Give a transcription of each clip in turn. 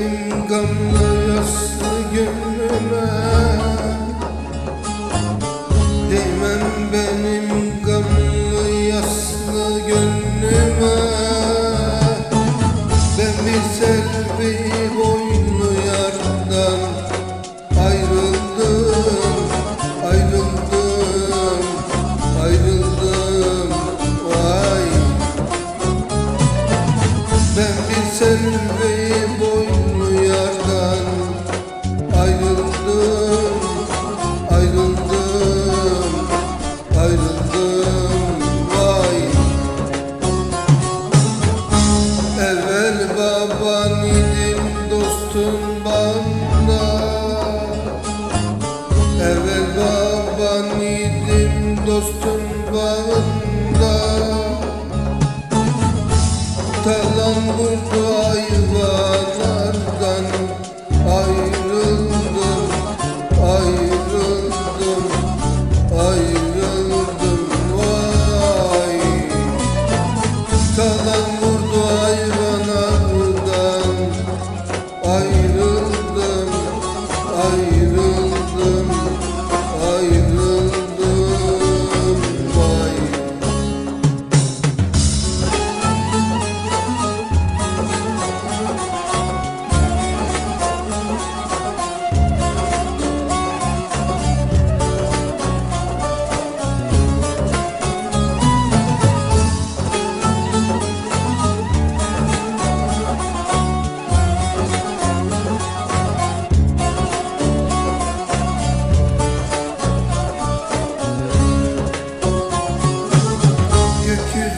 benim gamlı yaslı gönlüme Değmem benim gamlı yaslı gönlüme Ben bir selvi boynu yardan Ayrıldım, ayrıldım, ayrıldım Vay. Ben bir selvi boynu Evvel baban dostum bana Talan vurdu hayvanlardan Ayrıldım, ayrıldım, ayrıldım. Vay. Talan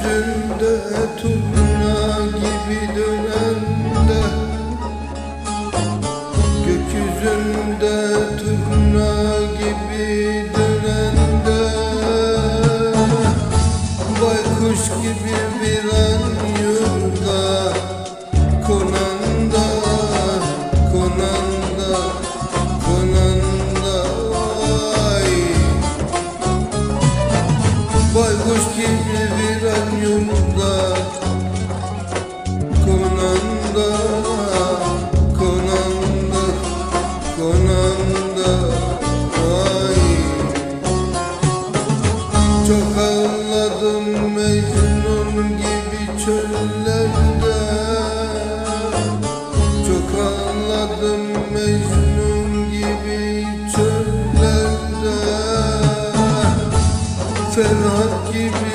Gökyüzünde turna gibi dönen de Gökyüzünde turna gibi dönen de Baykuş gibi bir an yurda Konan yolda Konanda, konanda, konanda Çok ağladım Mecnun gibi çöllerde Çok ağladım Mecnun gibi çöllerde Ferhat gibi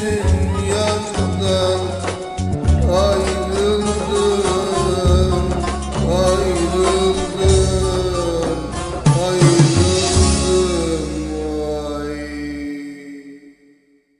Baby.